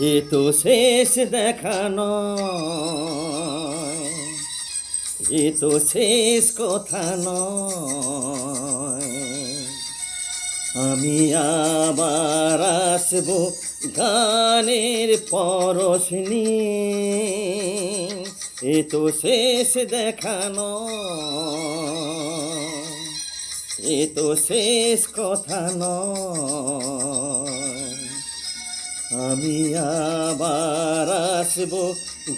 এ তো শেষ দেখানো এ তো শেষ কথা নয়। আমি আবার আসব গানের পরশ নিয়ে। এ তো শেষ দেখানো এ তো শেষ কথা নয়। আমি আবার আসব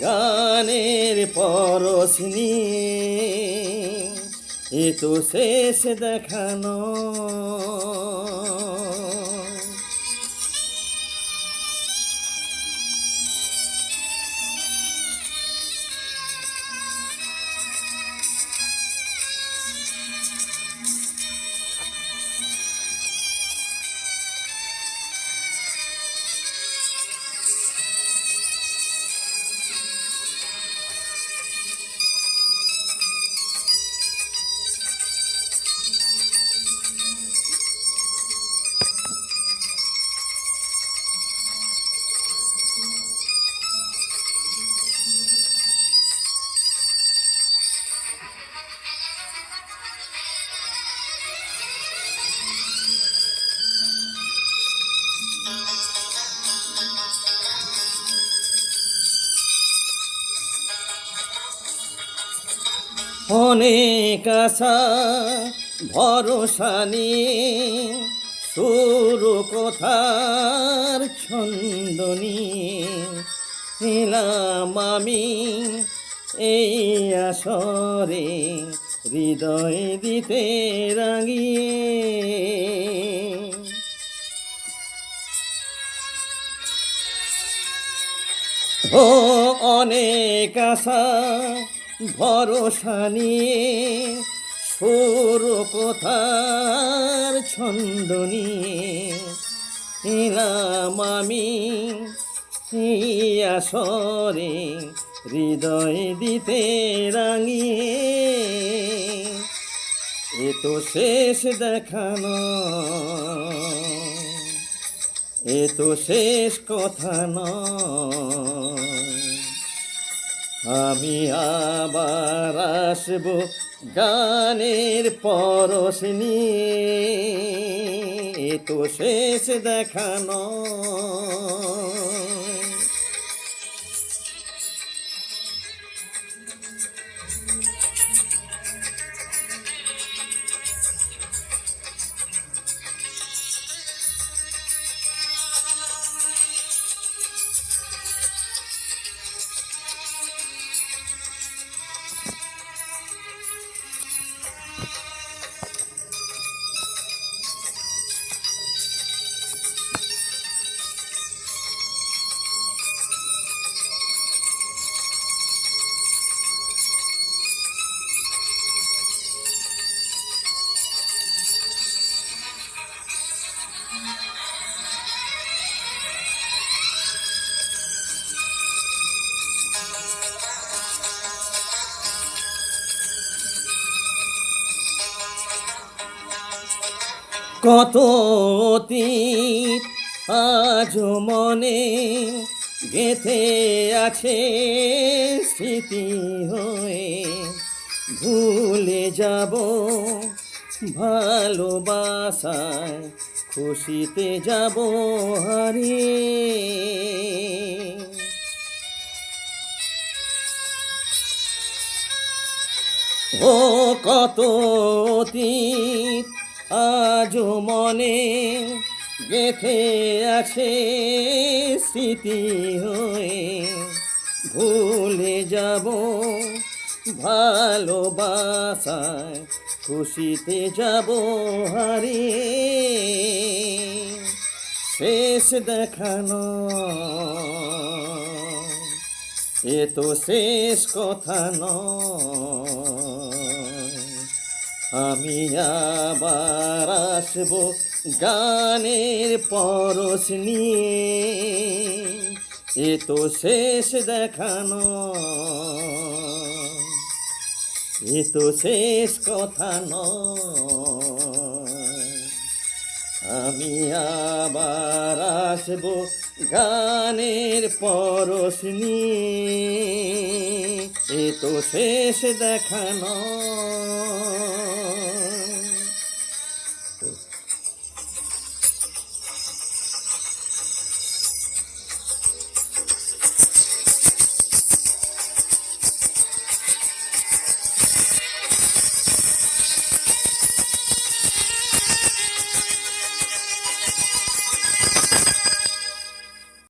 গানের পরশ নিয়ে এ তো শেষ দেখানো। অনেক আশা, ভরসা নিয়ে সুর কথার ছন্দ নিয়ে এলাম আমি এই আসরে হৃদয় দিতে রাঙিয়ে। ও অনেক আশা ভরসা নিয়ে সুর কথার ছন্দ নিয়ে এলাম আমি আসরে হৃদয় দিতে রাঙিয়ে। এ তো শেষ দেখানো এ তো শেষ কথা নয়। আমি আবার আসব গানের পরশ নিয়ে। তো শেষ দেখানো কত অতীত আজ মনে গেথে আছে স্মৃতি হয়ে। ভুলে যাব ভালোবাসায়, খুশিতে যাব হারিয়ে। ও কত অতীত আজ মনে গেথে আছে স্মৃতি হয়ে। ভুলে যাব ভালোবাসায়, খুশিতে যাব হারিয়ে। শেষ দেখানো এ তো শেষ কথা নয়। আমি আবার আসব গানের পরশ নিয়ে। এ তো শেষ দেখানো। এ তো শেষ কথা নয়। আমি আবার আসব গানের পরশ নিয়ে। এ তো শেষ দেখা নয়